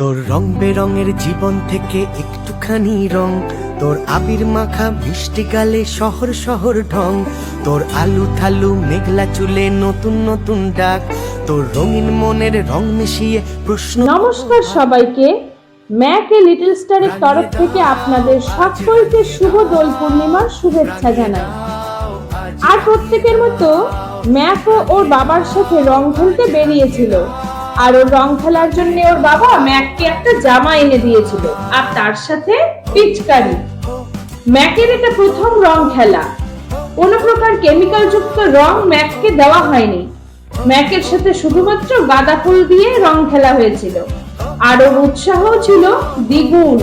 তোর রং বেরঙের জীবন থেকে একটুখানি রং। তোর আবির মাখা মিষ্টি গালে শহর শহর ঢং। তোর আলু থালু মেঘলা চুলে নতুন নতুন ডাক। তোর রঙিন মনের রং মিশিয়ে প্রশ্ন নমস্কার সবাইকে। ম্যাকে লিটল স্টারের তরফ থেকে আপনাদের সকলকে শুভ দোল পূর্ণিমার শুভেচ্ছা জানাই। আর প্রত্যেকের মতো ম্যাকও ওর বাবার সাথে রং খেলতে বেরিয়েছিল। আর ওর রং খেলার জন্য ওর বাবা ম্যাককে একটা জামা এনে দিয়েছিল। আর তার সাথে পিচকারি। ম্যাকের এটা প্রথম রং খেলা। কোনো প্রকার কেমিক্যাল যুক্ত রং ম্যাককে দেওয়া হয়নি। ম্যাকের সাথে শুধুমাত্র গাঁদা ফুল দিয়ে রং খেলা হয়েছিল। আর ওর উৎসাহ ছিল দ্বিগুণ।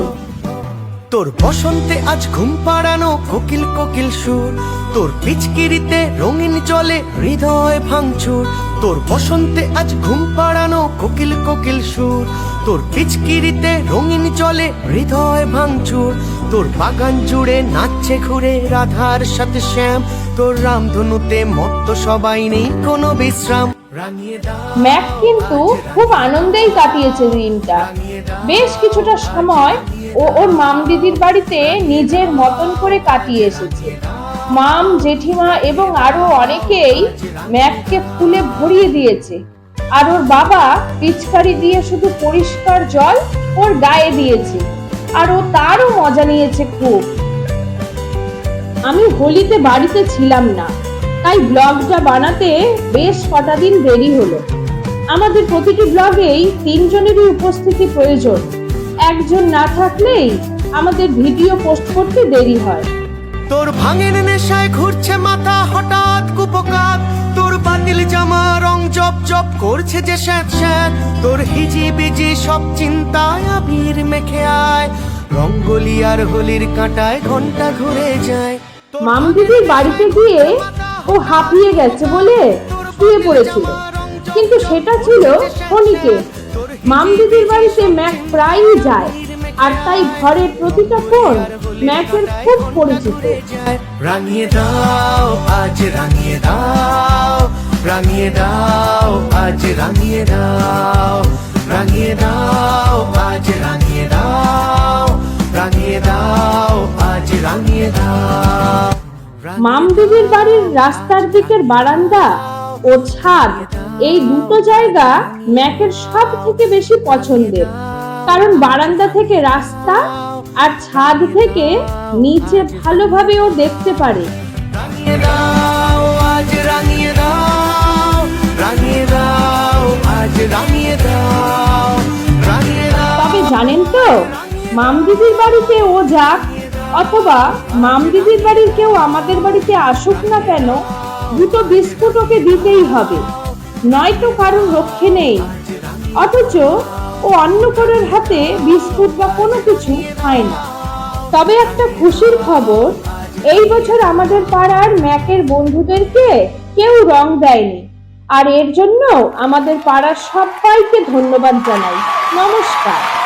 তোর বসন্তে আজ ঘুম পাড়ানো কোকিল কোকিল সুর। তোর পিচকিরিতে রঙিন চলে হৃদয় ভাঙচুর। তোর বসন্তে আজ ঘুম পাড়ানো কোকিল কোকিল সুর। তোর পিচকিরিতে রঙিন চলে হৃদয় ভাঙচুর। তোর বাগান জুড়ে নাচছে ঘুরে রাধার সাথে শ্যাম। তোর রামধনুতে মত্ত সবাই নেই কোনো বিশ্রাম। ম্যাক কিন্তু খুব আনন্দেই কাটিয়েছে দিনটা। বেশ কিছুটা সময় ও ওর মাম দিদির বাড়িতে নিজের মতন করে কাটিয়ে এসেছে। মাম, জেঠিমা এবং আরও অনেকেই ম্যাককে ফুলে ভরিয়ে দিয়েছে। আর ওর বাবা পিচকারি দিয়ে শুধু পরিষ্কার জল ওর গায়ে দিয়েছে। আর ও তারও মজা নিয়েছে খুব। আমি হোলিতে বাড়িতে ছিলাম না, তাই ব্লগটা বানাতে বেশ কটা দিন দেরি হলো। আমাদের প্রতিটি ব্লগেই তিনজনেরই উপস্থিতি প্রয়োজন। একজন না থাকলেই আমাদের ভিডিও পোস্ট করতে দেরি হয়। তোর ভাঙের নেশায় ঘুরছে মাথা হঠাৎ কুপকাত তোর বাতিল জামা রং জপ জপ করছে যে স্যাঁত স্যাঁত। তোর হিজি বিজি সব চিন্তায় আবির মেখে আয়। রঙ্গলি আর হোলির কাঁটায় ঘণ্টা ঘুরে যায়। মাম দিদির বাড়িতে গিয়ে ও হাঁপিয়ে গেছে বলে শুয়ে পড়েছিল। কিন্তু সেটা ছিল ক্ষণিকে মাম দিদির বাড়িতে ম্যাক প্রায়ই যায়। আর তাই ঘরের প্রতিটা কোণ ম্যাকের খুব পরিচিত। রাঙিয়ে দাও আজ রাঙিয়ে দাও রাঙিয়ে দাও আজ রাঙিয়ে দাও রাঙিয়ে দাও আজ রাঙিয়ে দাও রাঙিয়ে দাও আজ রাঙিয়ে দাও। মাম দিদির বাড়ির রাস্তার দিকের বারান্দা ও ছাদ এই দুটো জায়গা ম্যাকের সব থেকে বেশি পছন্দের। কারণ বারান্দা থেকে রাস্তা আর ছাদ থেকে নিচে ভালোভাবে ও দেখতে পারে। তবে জানেন তো মাম দিদির বাড়িতে ও যাক অথবা মাম দিদির বাড়ির কেউ আমাদের বাড়িতে আসুক না কেন দুটো বিস্কুট ওকে দিতেই হবে। নয়তো কারোর রক্ষে নেই। অথচ ও অন্য কারোর হাতে বিস্কুট বা কোনো কিছু খায় না। তবে একটা খুশির খবর, এই বছর আমাদের পাড়ার ম্যাকের বন্ধুদেরকে কেউ রং দেয়নি। আর এর জন্য আমাদের পাড়ার সবাইকে ধন্যবাদ জানাই। নমস্কার।